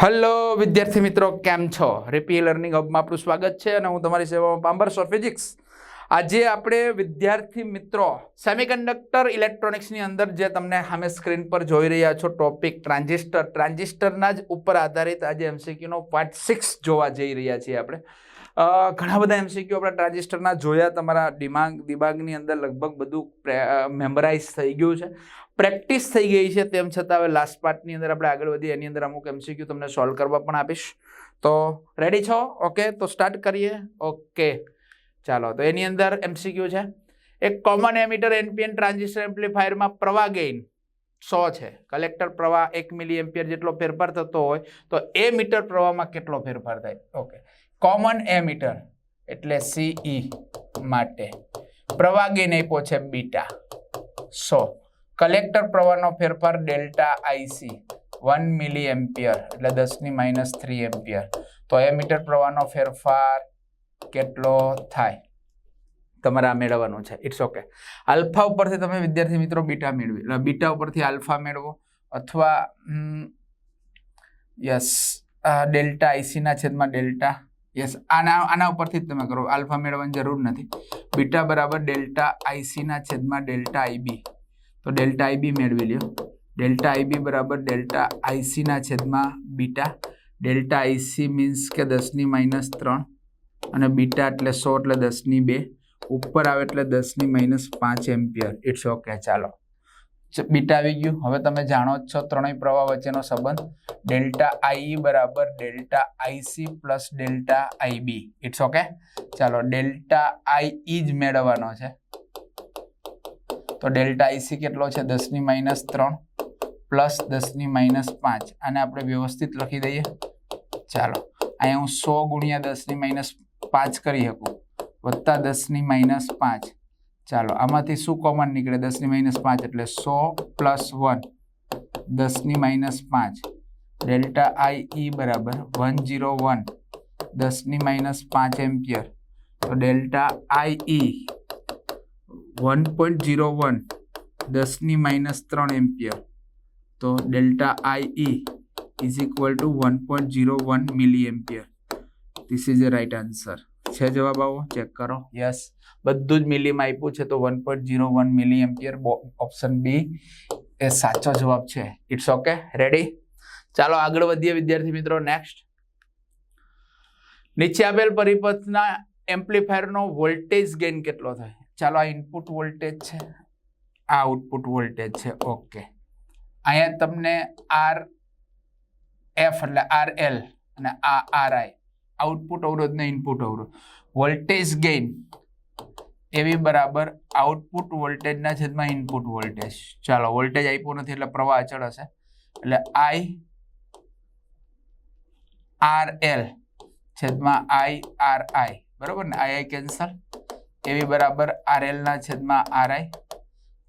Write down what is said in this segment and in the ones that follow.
Hello વિદ્યાર્થી મિત્રો, કેમ છો? રેપીએ લર્નિંગ હબમાં આપણું સ્વાગત છે અને હું તમારી સેવામાં પાંબર સર ફિઝિક્સ આજે આપણે વિદ્યાર્થી મિત્રો સેમિકન્ડક્ટર ઇલેક્ટ્રોનિક્સની અંદર જે તમને સામે સ્ક્રીન પર જોઈ રહ્યા છો ટોપિક ટ્રાન્ઝિસ્ટર ટ્રાન્ઝિસ્ટરના જ ઉપર આધારિત આજે એમસીક્યુનો પાર્ટ સિક્સ જોવા જઈ રહ્યા છીએ આપણે. ઘણા બધા એમસીક્યુ આપણે ટ્રાન્ઝિસ્ટરના જોયા, તમારા દિમાગ, દિમાગની અંદર લગભગ બધું મેમરાઇઝ થઈ ગયું છે. પ્રેક્ટિસ થઈ ગઈ છે તેમ છતાં હવે લાસ્ટ પાર્ટની અંદર આપણે આગળ વધીએ. એની અંદર અમુક એમસીક્યુ તમને સોલ્વ કરવા પણ આપીશ. તો રેડી છો? ઓકે તો સ્ટાર્ટ કરીએ. ઓકે ચાલો, તો એની અંદર એમસીક્યુ છે. એક કોમન એમીટર એનપીએન ટ્રાન્ઝિસ્ટર એમ્પ્લીફાયરમાં પ્રવાહ ગેઇન સો છે. કલેક્ટર પ્રવાહ એક મિલી એમ્પિયર જેટલો ફેરફાર થતો હોય, તો એ મીટર પ્રવાહમાં કેટલો ફેરફાર થાય? ઓકે કોમન એમીટર એટલે સીઈ માટે પ્રવાહ ગેઇન આપ્યો છે બીટા સો. કલેક્ટર પ્રવાહનો ફેરફાર delta IC one milli ampere એટલે દસની માઇનસ થ્રી એમ્પિયર. તો એમીટર પ્રવાહનો ફેરફાર કેટલો થાય? તમારે આ મેળવવાનું છે. ઇટ્સ ઓકે આલ્ફા ઉપરથી તમે વિદ્યાર્થી મિત્રો બીટા મેળવી. એટલે બીટા ઉપરથી આલ્ફા મેળવો. અથવા યસ ડેલ્ટા આઈસીના છેદમાં ડેલ્ટા. યસ આના આના ઉપરથી જ તમે કરો. આલ્ફા મેળવવાની જરૂર નથી. બીટા બરાબર ડેલ્ટા આઈસીના છેદમાં ડેલ્ટા આઈબી તો ડેલ્ટા આઈબી મેળવી લ્યો. ડેલ્ટા આઈબી બરાબર ડેલ્ટા આઈસીના છેદમાં બીટા. ડેલ્ટા આઈસી મીન્સ કે દસની માઇનસ ત્રણ અને બીટા એટલે સો એટલે દસની બે. ઉપર આવે એટલે દસની માઇનસ પાંચ એમ્પિયર. ઇટ્સ ઓકે ચાલો. બીટા આવી ગયું. હવે તમે જાણો જ છો ત્રણેય પ્રવાહ વચ્ચેનો સંબંધ. ડેલ્ટા આઈ બરાબર delta IC plus delta IB it's okay ચાલો, ડેલ્ટા આઈ જ મેળવવાનો છે. તો ડેલ્ટા આઈસી કેટલો છે? દસની માઇનસ ત્રણ પ્લસ દસની માઇનસ પાંચ. આને આપણે વ્યવસ્થિત લખી દઈએ. ચાલો. અહીંયા હું સો ગુણ્યા દસની માઇનસ પાંચ કરી શકું. વત્તા દસની માઇનસ પાંચ. ચાલો, આમાંથી શું કોમન નીકળે? દસની માઇનસ પાંચ એટલે સો પ્લસ વન દસની માઇનસ પાંચ. ડેલ્ટા આઈ ઈ બરાબર વન જીરો વન. દસની માઇનસ પાંચ એમ્પિયર. તો delta I E one point zero one દસની માઇનસ ત્રણ એમ્પિયર. તો delta I E is equal to one point zero one milliampere this is a right answer છે જવાબ આવો ચેક કરો. યસ બધું જ મિલીમાં આપ્યું છે તો one point zero one milliampere option B એ સાચો જવાબ છે. ઇટ્સ ઓકે રેડી ચાલો આગળ વધીએ વિદ્યાર્થી મિત્રો. નેક્સ્ટ નીચે આપેલ પરિપથના એમ્પ્લીફાયરનો વોલ્ટેજ ગેઇન કેટલો થાય? ચાલો આ ઇનપુટ વોલ્ટેજ છે. આ આઉટપુટ વોલ્ટેજ છે. ઓકે અહીંયા તમને આર એફ એટલે આર એલ અને આ આર આઈ આઉટપુટ અવરોધ ને ઇનપુટ અવરોધ. વોલ્ટેજ ગેઇન એવી બરાબર આઉટપુટ વોલ્ટેજના છેદમાં ઇનપુટ વોલ્ટેજ ચાલો વોલ્ટેજ આપ્યો નથી એટલે પ્રવાહ અચળ હશે. એટલે આઈ આર એલ છેદમાં આઈ આર આઈ બરોબર ને? આઈ આઈ કેન્સલ એવી બરાબર આર એલ ના છેદમાં આર આઈ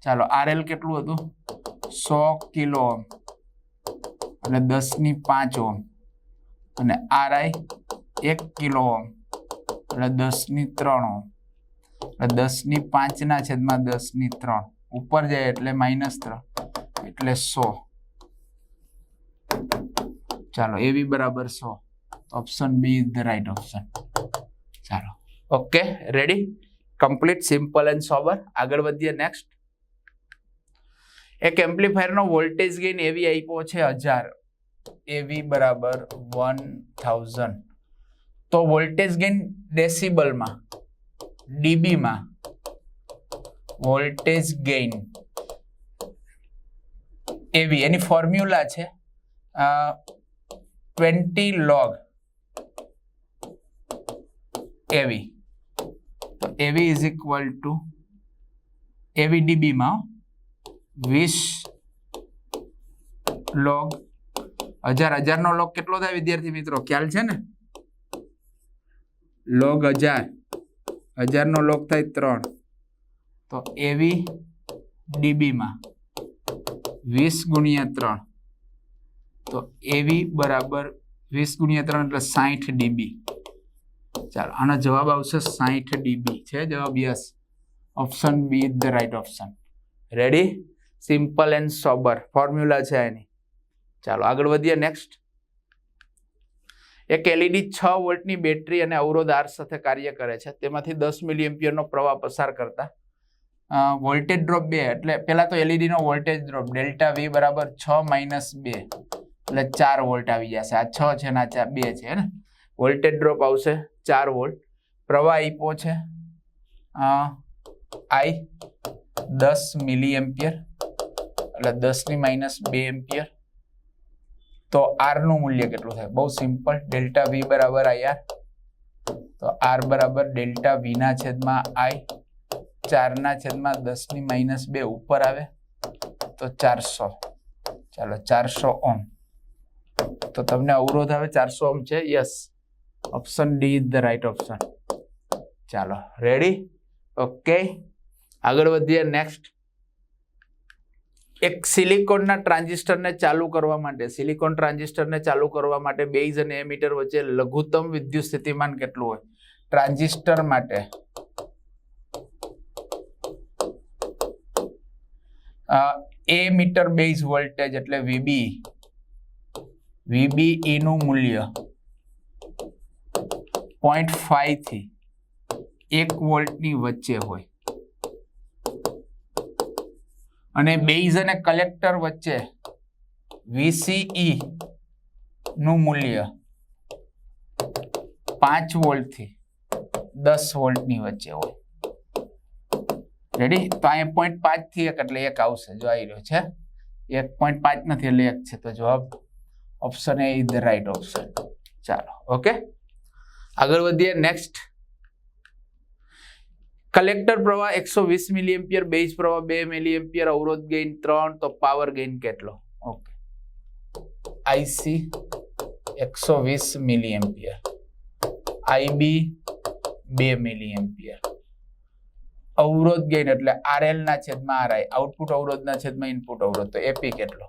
ચાલો આર એલ કેટલું હતું? સો કિલો એટલે દસની પાંચ ઓમ અને આર આઈ એક કિલો ઓમ એટલે દસની ત્રણ ઓમ એટલે દસની પાંચ ના છેદમાં દસની ત્રણ. ઉપર જાય એટલે માઇનસ ત્રણ. એટલે સો. ચાલો એવી બરાબર સો. Option B is the right option ચાલો. Okay ready complete simple and sober આગળ વધીએ નેક્સ્ટ એક એમ્પ્લીફાયરનો વોલ્ટેજ ગેઇન એવી આપ્યો છે હજાર. એવી બરાબર વન થાઉઝન્ડ તો વોલ્ટેજ ગેઇન ડેસિબલમાં ડીબીમાં વોલ્ટેજ ગેઇન એવી એની ફોર્મ્યુલા છે twenty log AV AV is equal to એવી ડીબીમાં વીસ લોગ હજાર, હજારનો લોગ કેટલો થાય વિદ્યાર્થી મિત્રો? ખ્યાલ છે ને? લોગ હજાર, હજારનો લોગ થાય ત્રણ. તો એવી ડીબીમાં વીસ ગુણ્યા ત્રણ. તો એવી બરાબર વીસ ગુણ્યા ત્રણ એટલે સાઠ ડીબી ચાલો, આનો જવાબ આવશે સાઠ ડીબી. છે જવાબ? Yes option B the right option ready simple and sober formula છે એની ચાલો, આગળ વધીએ. નેક્સ્ટ એક એલઈડી છ વોલ્ટની બેટરી અને અવરોધ આર સાથે કાર્ય કરે છે. તેમાંથી દસ મિલી એમ્પિયરનો પ્રવાહ પસાર કરતા. વોલ્ટેજ ડ્રોપ બે. એટલે પહેલાં તો એલઈડીનો વોલ્ટેજ ડ્રોપ ડેલ્ટા વી બરાબર છ માઇનસ બે. એટલે ચાર વોલ્ટ આવી જશે. આ છ છે ને આ બે છે ને? વોલ્ટેજ ડ્રોપ આવશે ચાર વોલ્ટ. પ્રવાહ આપ્યો છે. આઈ દસ મિલી એમ્પિયર એટલે દસની માઇનસ બે એમ્પિયર. તો આરનું મૂલ્ય કેટલું થાય? બહુ સિમ્પલ. ડેલ્ટા વી બરાબર આઈ આર તો આર બરાબર ડેલ્ટા વીના છેદમાં આઈ. ચારના છેદમાં દસની માઇનસ બે ઉપર આવે. તો ચારસો. ચાલો ચારસો ઓમ તો તમને અવરોધ આવે ચારસો ઓમ છે? Yes. Option D is the right option ચાલો રેડી ઓકે આગળ વધીએ નેક્સ્ટ એક સિલિકોનના ટ્રાન્ઝિસ્ટરને ચાલુ કરવા માટે, સિલિકોન ટ્રાન્ઝિસ્ટરને ચાલુ કરવા માટે બેઝ અને એમીટર વચ્ચે લઘુત્તમ વિદ્યુત સ્થિતિમાન કેટલું હોય? ટ્રાન્ઝિસ્ટર માટે. એ મીટર બેઝ વોલ્ટેજ એટલે વીબી વીબીઈનું મૂલ્ય. પોઈન્ટ ફાઈવથી એક વોલ્ટની વચ્ચે હોય. અને બેઝ અને કલેક્ટર વચ્ચે વીસીઈ નું મૂલ્ય પાંચ વોલ્ટથી દસ વોલ્ટની વચ્ચે હોય. રેડી તો અહીંયા પોઈન્ટ પાંચથી એક એટલે એક આવશે. જો આવી રહ્યો છે. એક પોઈન્ટ પાંચ નથી એટલે એક છે. તો જવાબ option A is the right option ચાલો ઓકે આગળ વધીએ નેક્સ્ટ કલેક્ટર પ્રવાહ એકસો વીસ મિલી એમ્પિયર બેઝ પ્રવાહ બે મિલી એમ્પિયર અવરોધ ગેઇન ત્રણ, તો પાવર ગેઇન કેટલો? ઓકે આઈસી એકસો વીસ મિલી એમ્પિયર આઈબી બે મિલી એમ્પિયર અવરોધ ગેઇન એટલે આરએલ ના છેદમાં આરઆઈ આઉટપુટ અવરોધ ના છેદમાં ઇનપુટ અવરોધ. તો એપી કેટલો?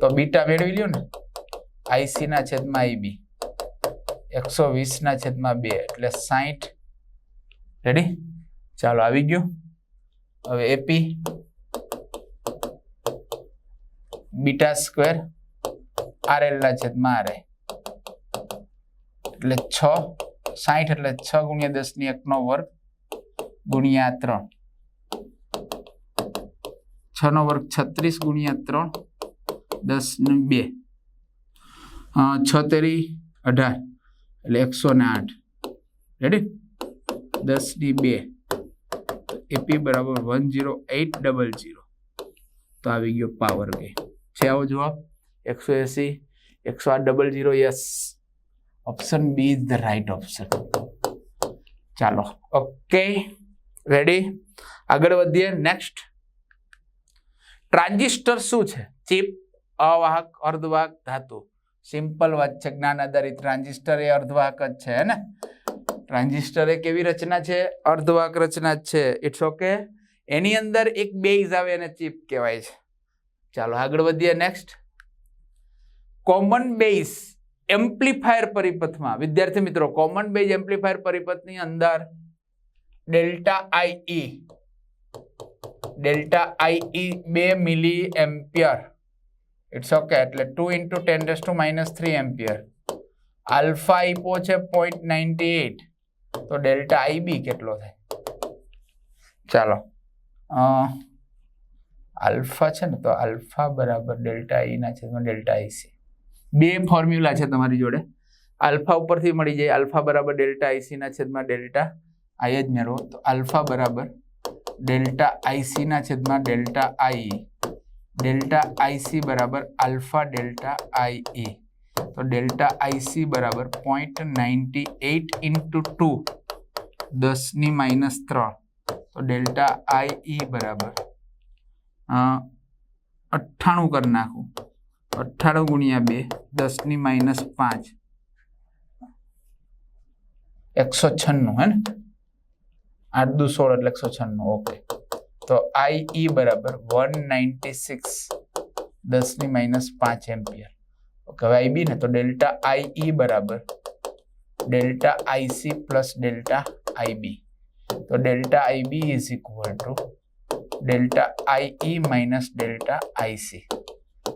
તો બીટા મેળવી લ્યો ને. આઈસી ના છેદમાં આઈબી એકસો વીસના છેદમાં બે, એટલે સાહીઠ રેડી ચાલો, આવી ગયું. હવે એપી બીટા સ્ક્વેર. આરએલ ના છેદમાં આરે એટલે છ સાહીઠ એટલે છ ગુણ્યા દસની એક નો વર્ગ ગુણ્યા ત્રણ. છ નો વર્ગ છત્રીસ ગુણ્યા ત્રણ દસ ને બે. છ તેરી અઢાર. એટલે એકસો ને આઠ. રેડી દસની બે. એપી બરાબર one zero eight double zero તો આવી ગયો પાવર ગઈ છે આવો જવાબ? એકસો એસી, એકસો આઠ double zero yes option B is the right option ચાલો ઓકે રેડી આગળ વધીએ. નેક્સ્ટ ટ્રાન્ઝિસ્ટર શું છે? ચિપ, અવાહક, અર્ધવાહક, ધાતુ. સિમ્પલ વાત છે જ્ઞાન આધારિત ટ્રાન્ઝિસ્ટર એ અર્ધવાહક જ છે ને? ટ્રાન્ઝિસ્ટર એ કેવી રચના છે? અર્ધવાહક રચના જ છે. ઇટ્સ ઓકે એની અંદર એક બેઝ આવે એને ચિપ કહેવાય છે. ચાલો આગળ વધીએ નેક્સ્ટ કોમન બેઝ એમ્પ્લીફાયર પરિપથમાં. વિદ્યાર્થી મિત્રો કોમન બેઝ એમ્પ્લીફાયર પરિપથની અંદર ડેલ્ટા આઈ ડેલ્ટા આઈઈ બે મિલી એમ્પિયર ઇટ્સ ઓકે એટલે two into ten days to minus three ampere alpha આઈપો છે પોઈન્ટ નાઇન્ટી એટ તો ડેલ્ટા આઈબી કેટલો થાય? ચાલો. આલ્ફા છે ને, તો આલ્ફા બરાબર ડેલ્ટા આઈ ના છેદમાં ડેલ્ટા આઈસી બે ફોર્મ્યુલા છે તમારી જોડે. આલ્ફા ઉપરથી મળી જાય આલ્ફા બરાબર ડેલ્ટા આઈસી ના છેદમાં ડેલ્ટા આઈ જ મેળવો. તો આલ્ફા બરાબર ડેલ્ટા આઈસી ના છેદમાં ડેલ્ટા આઈ ડેલ્ટા આઈસી બરાબર આલ્ફા ડેલ્ટા આઈ તો ડેલ્ટા આઈસી બરાબર point ninety eight into two દસની માઇનસ ત્રણ. તો ડેલ્ટા આઈ બરાબર અઠ્ઠાણું કરી નાખું. અઠ્ઠાણું ગુણ્યા બે, દસની માઇનસ પાંચ. એકસો છન્નું, હે ને? આઠ દુ સોળ એટલે એકસો છન્નું ઓકે તો આઈ ઈ બરાબર વન નાઇન્ટી સિક્સ દસની માઇનસ પાંચ એમ્પિયર. ઓકે, હવે આઈ બી ને, તો ડેલ્ટા આઈ ઈ બરાબર delta IC plus delta IB તો delta IB is equal to delta I minus delta IC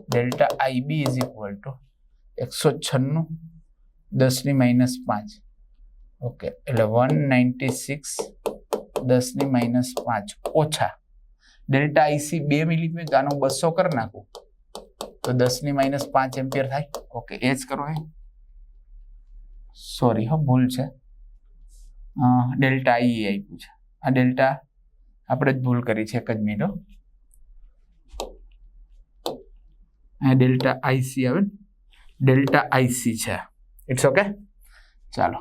delta IB is equal to એકસો છન્નું દસની માઇનસ પાંચ. ઓકે, એટલે વન નાઇન્ટી સિક્સ દસની માઇનસ પાંચ ઓછા ડેલ્ટા આઈસી બે મિલીમીટર આનો બસો કરી નાખું. તો દસની માઇનસ પાંચ એમ્પિયર થાય. ઓકે એ જ કરો સોરી હો, ભૂલ છે. ડેલ્ટા આઈ આપ્યું છે. આ ડેલ્ટા આપણે જ ભૂલ કરી છે, એક જ મિનિટો. આ ડેલ્ટા આઈસી આવે ડેલ્ટા આઈસી છે. ઇટ્સ ઓકે ચાલો.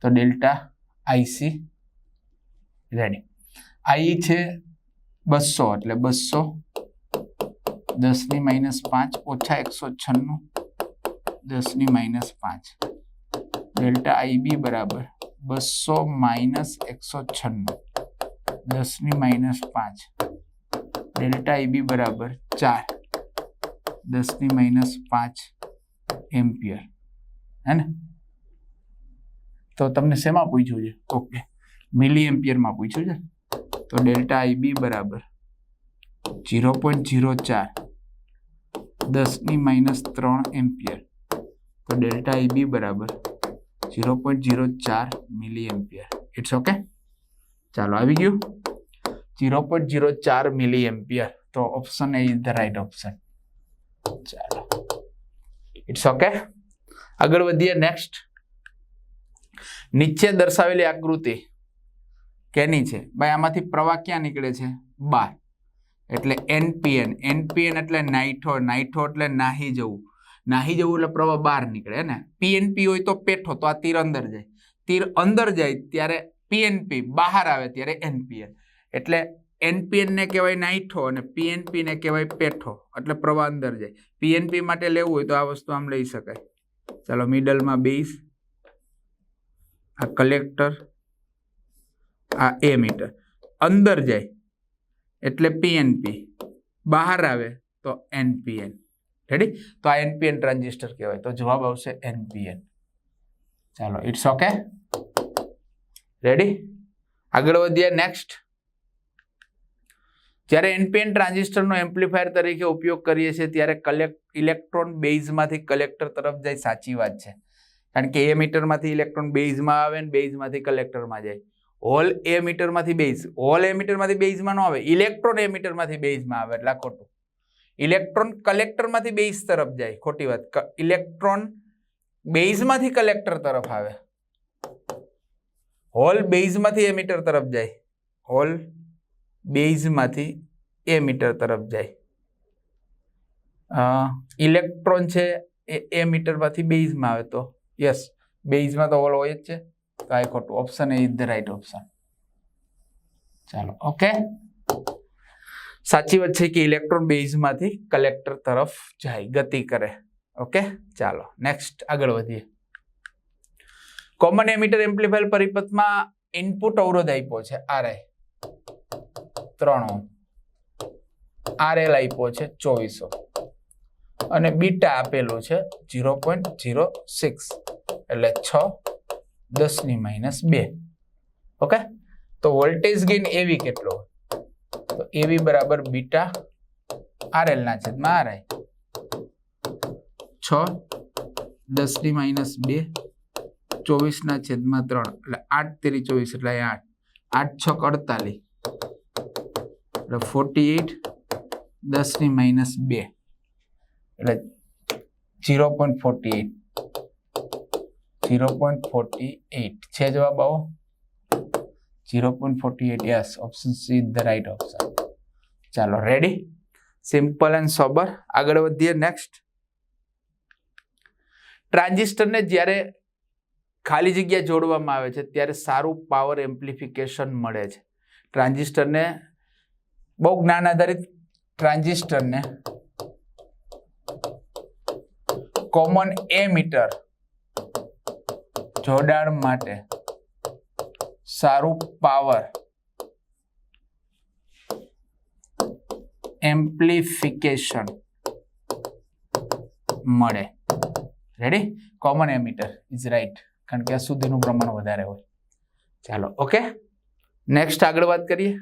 તો ડેલ્ટા આઈસી રેડી આઈ છે બસો એટલે બસો. દસની માઇનસ પાંચ ઓછા એકસો છન્નું. દસની માઇનસ પાંચ. ડેલ્ટા આઈબી બરાબર બસો માઇનસ એકસો છન્નું. દસની માઇનસ પાંચ. ડેલ્ટા આઈબી બરાબર ચાર. દસની માઇનસ પાંચ એમ્પિયર. હે ને? તો તમને શેમાં પૂછ્યું છે? ઓકે. મિલી એમ્પિયરમાં પૂછ્યું છે? તો ડેલ્ટા આઈબી બરાબર ઝીરો પોઈન્ટ ઝીરો ચાર દસની માઇનસ ત્રણ એમ્પિયર તો ડેલ્ટા આઈબી બરાબર ઝીરો પોઈન્ટ ઝીરો ચાર મિલી એમ્પિયર ઇટ્સ ઓકે ચાલો આવી ગયું ઝીરો પોઈન્ટ ઝીરો ચાર મિલી એમ્પિયર તો option A is the right option ચાલો ઇટ્સ ઓકે આગળ વધીએ નેક્સ્ટ નીચે દર્શાવેલી આકૃતિ કેની છે? ભાઈ, આમાંથી પ્રવાહ ક્યાં નીકળે છે? બાર. એટલે એનપીએન. એનપીએન એટલે નાઇઠો. નાઇઠો એટલે નાહી જવું. નાહી જવું એટલે પ્રવાહ બહાર નીકળે ને? પીએનપી હોય તો પેઠો, તો આ તીર અંદર જાય. તીર અંદર જાય ત્યારે પીએનપી, બહાર આવે ત્યારે એનપીએન. એટલે એનપીએનને કહેવાય નાઇઠો અને પીએનપીને કહેવાય પેઠો. એટલે પ્રવાહ અંદર જાય. પીએનપી માટે લેવું હોય તો આ વસ્તુ આમ લઈ શકાય. ચાલો મિડલમાં બેસ આ કલેક્ટર આ એ મીટર. અંદર જાય, એટલે પીએનપી બહાર આવે તો એનપીએન રેડી તો આ એનપીએન ટ્રાન્ઝિસ્ટર કહેવાય. તો જવાબ આવશે એનપીએન ચાલો ઇટ્સ ઓકે રેડી આગળ વધીએ નેક્સ્ટ જ્યારે એનપીએન ટ્રાન્ઝિસ્ટરનો એમ્પ્લીફાયર તરીકે ઉપયોગ કરીએ છીએ, ત્યારે કલેક્ટ ઇલેક્ટ્રોન બેઝમાંથી કલેક્ટર તરફ જાય, સાચી વાત છે. કારણ કે એ મીટરમાંથી ઇલેક્ટ્રોન બેઝમાં આવે ને બેઝમાંથી કલેક્ટરમાં જાય. હોલ એ મીટરમાંથી બેઝ હોલ એ મીટરમાંથી બેઝમાં ન આવે ઇલેક્ટ્રોન એ મીટરમાંથી બેઝમાં આવે, એટલે ખોટું. ઇલેક્ટ્રોન કલેક્ટરમાંથી બેઝ તરફ જાય, ખોટી વાત. ઇલેક્ટ્રોન બેઝમાંથી કલેક્ટર તરફ આવે. હોલ બેઝમાંથી એ મીટર તરફ જાય. હોલ બેઝમાંથી એ મીટર તરફ જાય. ઇલેક્ટ્રોન છે એ એ મીટરમાંથી બેઝમાં આવે તો. યસ બેઝમાં તો હોલ હોય જ છે. તો આ ખોટું option A is the right option ચાલો ઓકે સાચી વાત છે કે ઇલેક્ટ્રોન બેઝમાંથી કલેક્ટર તરફ જાય, ગતિ કરે. ઓકે ચાલો નેક્સ્ટ આગળ વધીએ. કોમન એમીટર એમ્પ્લીફાયર પરિપથમાં ઇનપુટ અવરોધ આપ્યો છે આરઆઈ ત્રણ આર આરએલ આપ્યો છે, ચોવીસો અને બીટા આપેલું છે ઝીરો પોઈન્ટ ઝીરો સિક્સ એટલે છ દસની માઇનસ બે. ઓકે? તો વોલ્ટેજ ગેઇન એવી કેટલો તો એવી બરાબર બીટા આરએલ ના છેદમાં આરઆઈ છ. દસની માઇનસ બે. ચોવીસના છેદમાં ત્રણ. એટલે આઠ તેરી ચોવીસ એટલે આઠ. આઠ, છ અડતાલીસ. એટલે ફોર્ટી એટ દસની માઇનસ બે. એટલે zero point forty eight zero point forty eight છે જવાબ આવો. Zero point forty eight yes option C the right option ચાલો રેડી સિમ્પલ એન્ડ સોબર આગળ વધીએ નેક્સ્ટ ટ્રાન્ઝિસ્ટરને જ્યારે ખાલી જગ્યા જોડવામાં આવે છે, ત્યારે સારું પાવર એમ્પ્લિફિકેશન મળે છે. ટ્રાન્ઝિસ્ટરને બહુ જ્ઞાન આધારિત ટ્રાન્ઝિસ્ટરને કોમન એ મીટર જોડાણ માટે સારું પાવર એમ્પ્લિફિકેશન મળે. Ready common emitter is right કારણ કે આ સુધીનું પ્રમાણ વધારે હોય. ચાલો ઓકે નેક્સ્ટ આગળ વાત કરીએ.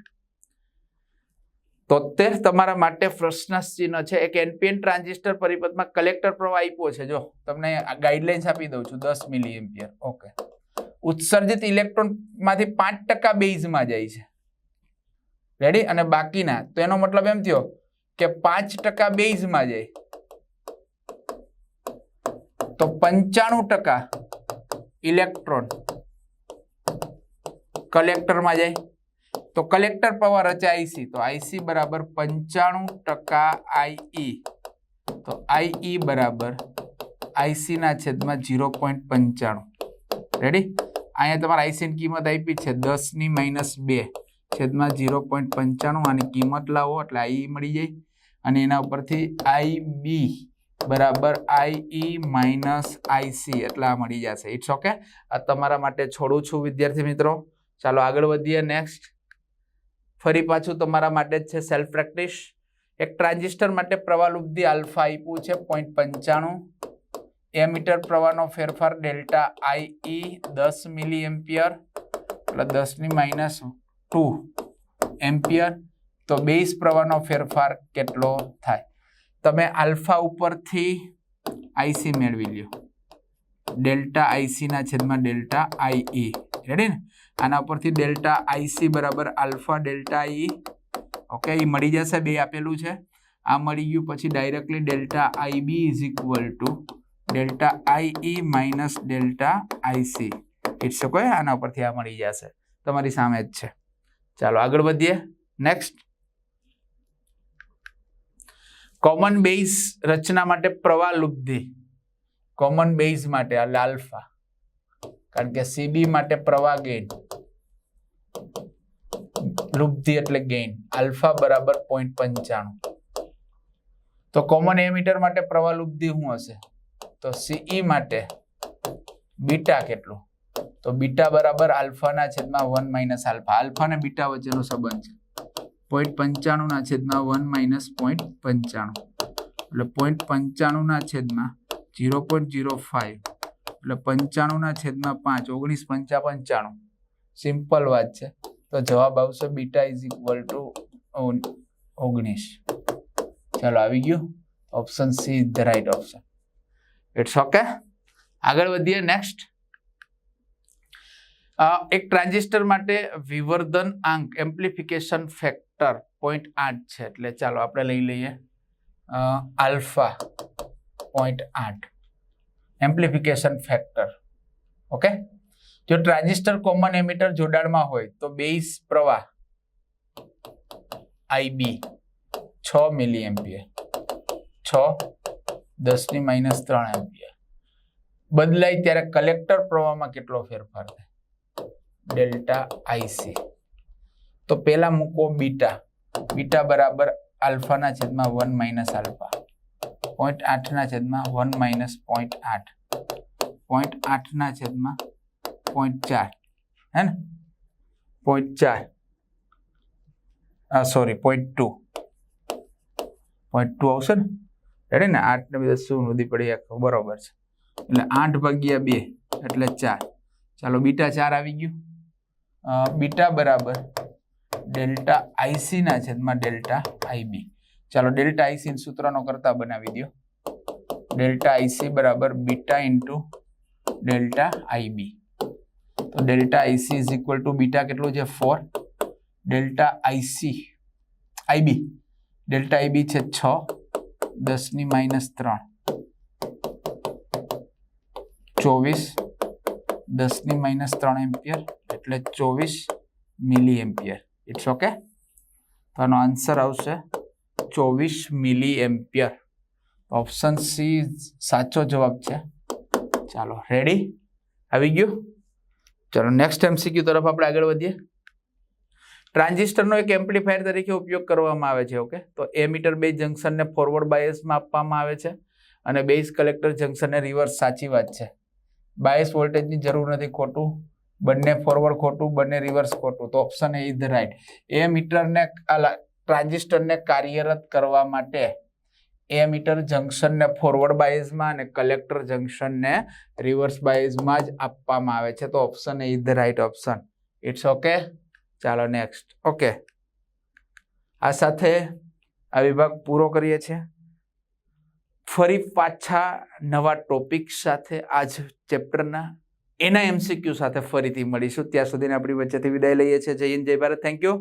તોતેર તમારા માટે પ્રશ્ન ચિહ્ન છે. એક એનપીએન ટ્રાન્ઝિસ્ટર પરિપથમાં કલેક્ટર પ્રવાહ આપ્યો છે. જો, તમને ગાઈડલાઇન્સ આપી દઉં છું. દસ મિલી એમ્પિયર ઓકે. ઉત્સર્જિત ઇલેક્ટ્રોનમાંથી પાંચ ટકા બેઝમાં જાય છે. રેડી અને બાકીના, તો એનો મતલબ એમ થયો કે પાંચ ટકા બેઝમાં જાય. તો પંચાણું ટકા ઇલેક્ટ્રોન કલેક્ટરમાં જાય. તો કલેક્ટર પાવર રચે આઈસી તો આઈસી બરાબર પંચાણું ટકા આઈ તો આઈ બરાબર આઈસી ના છેદમાં જીરો પોઈન્ટ પંચાણું. રેડી અહીંયા તમારે આઈસીની કિંમત આપી છે દસની માઇનસ બે. છેદમાં જીરો પોઈન્ટ પંચાણું આની કિંમત લાવો એટલે આઈ મળી જાય. અને એના ઉપરથી આઈ બી બરાબર આઈઈ માઇનસ આઈસી એટલે આ મળી જશે. ઇટ્સ ઓકે આ તમારા માટે છોડું છું વિદ્યાર્થી મિત્રો. ચાલો આગળ વધીએ. નેક્સ્ટ ફરી પાછું તમારા માટે જ છે સેલ્ફ પ્રેક્ટિસ એક ટ્રાન્ઝિસ્ટર માટે પ્રવાહ લુબ્ધી આલ્ફા આપ્યું છે પોઈન્ટ પંચાણું. એમીટર પ્રવાહનો ફેરફાર ડેલ્ટા આઈ દસ મિલી એમ્પિયર એટલે દસની માઇનસ ટુ એમ્પિયર. તો બેઝ પ્રવાહનો ફેરફાર કેટલો થાય? તમે આલ્ફા ઉપરથી આઈસી મેળવી લ્યો. ડેલ્ટા આઈસીના છેદમાં ડેલ્ટા આઈ રેડી ને? આના ઉપરથી ડેલ્ટા આઈસી બરાબર આલ્ફા ડેલ્ટા ઈ. ઓકે એ મળી જશે, બે આપેલું છે. આ મળી ગયું પછી directly delta I B is equal to delta I minus delta IC it's okay આના ઉપરથી આ મળી જશે. તમારી સામે જ છે. ચાલો, આગળ વધીએ. નેક્સ્ટ કોમન બેઝ રચના માટે પ્રવાહ લુબ્ધિ. કોમન બેઝ માટે, આ આલ્ફા. કારણ કે સીબી માટે પ્રવાહ ગેઇન લુબ્ધિ એટલે ગેઇન આલ્ફા બરાબર પોઈન્ટ પંચાણું. તો કોમન એમીટર માટે પ્રવાહ લુબ્ધિ શું હશે? તો સીઈ માટે બીટા કેટલું? તો બીટા બરાબર આલ્ફાના છેદમાં વન માઇનસ આલ્ફા. આલ્ફા અને બીટા વચ્ચેનો સંબંધ છે. પોઈન્ટ પંચાણુંના છેદમાં વન માઇનસ પોઈન્ટ પંચાણું. એટલે પોઈન્ટ પંચાણુંના છેદમાં ઝીરો પોઈન્ટ ઝીરો ફાઈવ એટલે પંચાણુંના છેદમાં પાંચ, ઓગણીસ પંચા પંચાણું સિમ્પલ વાત છે. તો જવાબ આવશે બીટા ઇઝ ઇક્વલ ટુ ઓગણીસ. ચાલો, આવી ગયું. Option C is the right option it's okay આગળ વધીએ નેક્સ્ટ એક ટ્રાન્ઝિસ્ટર માટે વિવર્ધન આંક એમ્પ્લિફિકેશન ફેક્ટર પોઈન્ટ આઠ છે. એટલે ચાલો, આપણે લઈ લઈએ. આલ્ફા પોઈન્ટ આઠ. Amplification factor. ઓકે? જો ટ્રાન્ઝિસ્ટર કોમન એમિટર જોડાણમાં હોય તો બેઝ પ્રવાહ આઈબી છ મિલી એમ્પિયર છ દસની માઇનસ ત્રણ એમ્પિયર. બદલાય ત્યારે કલેક્ટર પ્રવાહમાં કેટલો ફેરફાર થાય? ડેલ્ટા આઈસી તો પેલા મૂકો બીટા. બીટા બરાબર આલ્ફાના છેદમાં વન માઇનસ આલ્ફા. પોઈન્ટ આઠના છેદમાં વન માઇનસ પોઈન્ટ આઠ પોઈન્ટ આઠના છેદમાં પોઈન્ટ ચાર હે ને? પોઈન્ટ ચાર sorry point two point two આવશે ને? રેડી ને? આઠ ને બધા શું નદી પડી બરાબર છે. એટલે આઠ ભાગ્યા બે, એટલે ચાર. ચાલો, બીટા ચાર આવી ગયું. બીટા બરાબર ડેલ્ટા આઈસી ના છેદમાં ડેલ્ટા આઈબી ચાલો ડેલ્ટા આઈસી સૂત્રનો કરતા બનાવી દો ડેલ્ટા આઈસી બરાબર બીટા ઇન્ટુ ડેલ્ટા આઈબી તો delta IC is equal to beta કેટલું છે? Four. Delta IC IB delta IB છે છ. દસની માઇનસ ત્રણ. ચોવીસ. દસની માઇનસ ત્રણ એમ્પિયર એટલે ચોવીસ મિલી એમ્પિયર ઇટ્સ ઓકે તો આનો આન્સર આવશે ચોવીસ મિલી એમ્પિયર ઓપ્શન સી સાચો જવાબ છે. ચાલો રેડી આવી ગયું? ચાલો નેક્સ્ટ એમસીક્યુ તરફ આપણે આગળ વધીએ. ટ્રાન્ઝિસ્ટરનો એક એમ્પ્લીફાયર તરીકે ઉપયોગ કરવામાં આવે છે, ઓકે? તો એમીટર બે જંક્શનને ફોરવર્ડ બાયસમાં આપવામાં આવે છે અને બેઝ કલેક્ટર જંક્શનને રિવર્સ સાચી વાત છે. બાયસ વોલ્ટેજની જરૂર નથી ખોટું. બંને ફોરવર્ડ ખોટું, બંને રિવર્સ ખોટું. તો ઓપ્શન એ ઇઝ રાઈટ એ મીટરને ટ્રાન્ઝિસ્ટરને કાર્યરત કરવા માટે એ મીટર જંક્શનને ફોરવર્ડ બાયઝમાં અને કલેક્ટર જંક્શનને રિવર્સ બાયઝમાં જ આપવામાં આવે છે. તો option A is the right option it's okay ચાલો નેક્સ્ટ ઓકે આ સાથે આ વિભાગ પૂરો કરીએ છીએ. ફરી પાછા નવા ટોપિક સાથે આજ ચેપ્ટરના એના એમસીક્યુ સાથે ફરીથી મળીશું. ત્યાં સુધીને આપણી વચ્ચેથી વિદાય લઈએ છીએ. જય હિન્દ, જય ભારત. Thank you